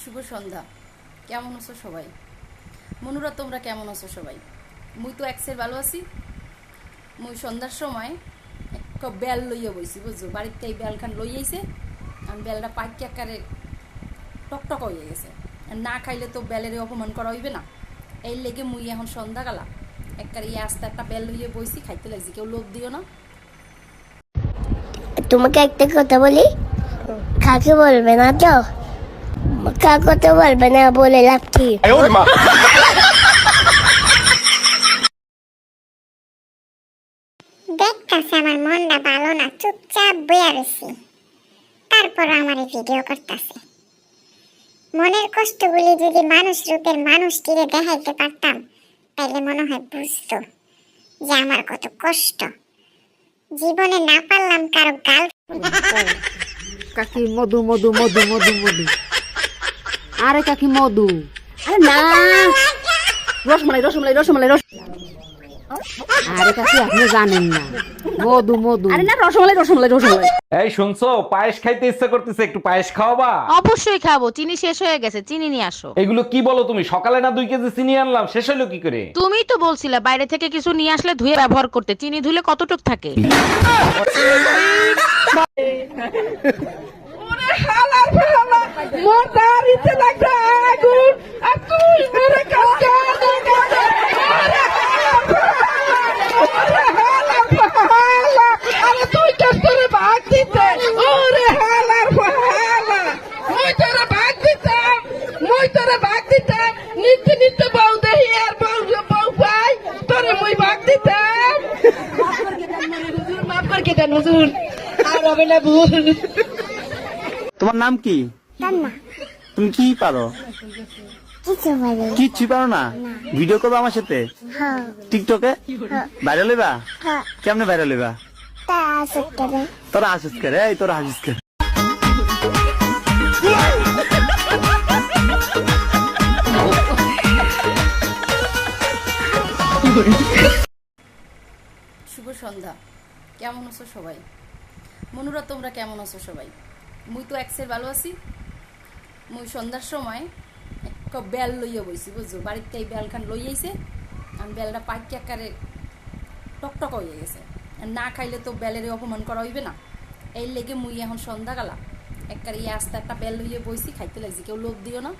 শুভ সন্ধ্যা। কেমন আছো সবাই? মনুরা, তোমরা কেমন আছো সবাই? মুই তো এক্সের ভালো আছি। মুই সন্ধ্যার সময় এক বেল লইয়া বইছি, বুঝছ? বাড়িতে এই বেলখান লই আইছে আমি বেলটা পাইকে আকারে টকটক হয়ে গেছে। না খাইলে তো বেলের অপমান করা হইবে না। এই লেগে মুই এখন সন্ধ্যাকালা। একবারে এই আস্তে একটা বেল লইয়া বইছি খাইতে লাগছি কেউ লোভ দিও না। তোমাকে একটা কথা বলি? কাকে বলবে না তো? কাকে তো বলবে না বলে লাভ কি? দেখতেছে আমার মনটা ভালো না চুপচাপ বইয়া রয়েছি তারপর আমার ভিডিও করতেছে। মনের কষ্টগুলি যদি মানুষ রূপের মানুষটিরে দেখাইতে পারতাম তাইলে মনে হয় বুঝতো যে আমার কত কষ্ট। জীবনে না পারলাম কারও গাল কাকি মধু মধু মধু মধু মধু। আরে কাকি মধু। আরে না। রসমালাই রসমালাই রসমালাই, রস আরে কাকি আপনি জানেন না। মধু মধু। আরে না রসমালাই রসমালাই রসমালাই। এই শুনছো? পায়েস খাইতে ইচ্ছা করতেছে একটু পায়েস খাওয়াবা? অবশ্যই খাব চিনি শেষ হয়ে গেছে চিনি নিয়ে আসো। এগুলো কি বলো তুমি? সকালে না দুই কেজি চিনি আনলাম শেষ হলো কি করে? তুমিই তো বলছিলে বাইরে থেকে কিছু নিয়ে আসলে ধুয়ে ব্যবহার করতে চিনি ধুলে কতটুক থাকে? ওরে হালার হালা মোটা রিতে লাগে আগুন আর তুই ওরে কাজে কাজে ওরে হালার হালা আরে তুই কেন তোরে ভাগ দিতে ওরে হালার হালা মই তোরে ভাগ দিতাম মই তোরে ভাগ দিতাম নিতে নিতে বউ দেহি আর বউ বউ পাই তোরে মই ভাগ দিতাম। মাফ করে দেন হুজুর। আর হবে না ভুল। তোমার নাম কি? তুমি কি পারো? কিছু কিচ্ছু পারো না? ভিডিও করবে আমার সাথে? হ্যাঁ। টিকটকে? ভাইরাল হইবা? হ্যাঁ। কেমনে ভাইরাল হইবা? তোরা হাসিস করে তোরা হাসিস করে শুভ সন্ধ্যা। কেমন আছো সবাই? মনুরা, তোমরা কেমন আছো সবাই? মুই তো এক্সের ভালো আছি। মুই সন্ধ্যার সময় এক বেল লইয়া বইছি, বুঝছ? বাড়িতে এই বেলখান লই আইছে আমি বেলটা পাইকে আকারে টকটক হয়ে গেছে। না খাইলে তো বেলের অপমান করা হইবে না। এই লেগে মুই এখন সন্ধ্যাকালা। একবারে এই আস্তে একটা বেল লইয়া বইছি, খাইতে লাগছি। কেউ লোভ দিও না।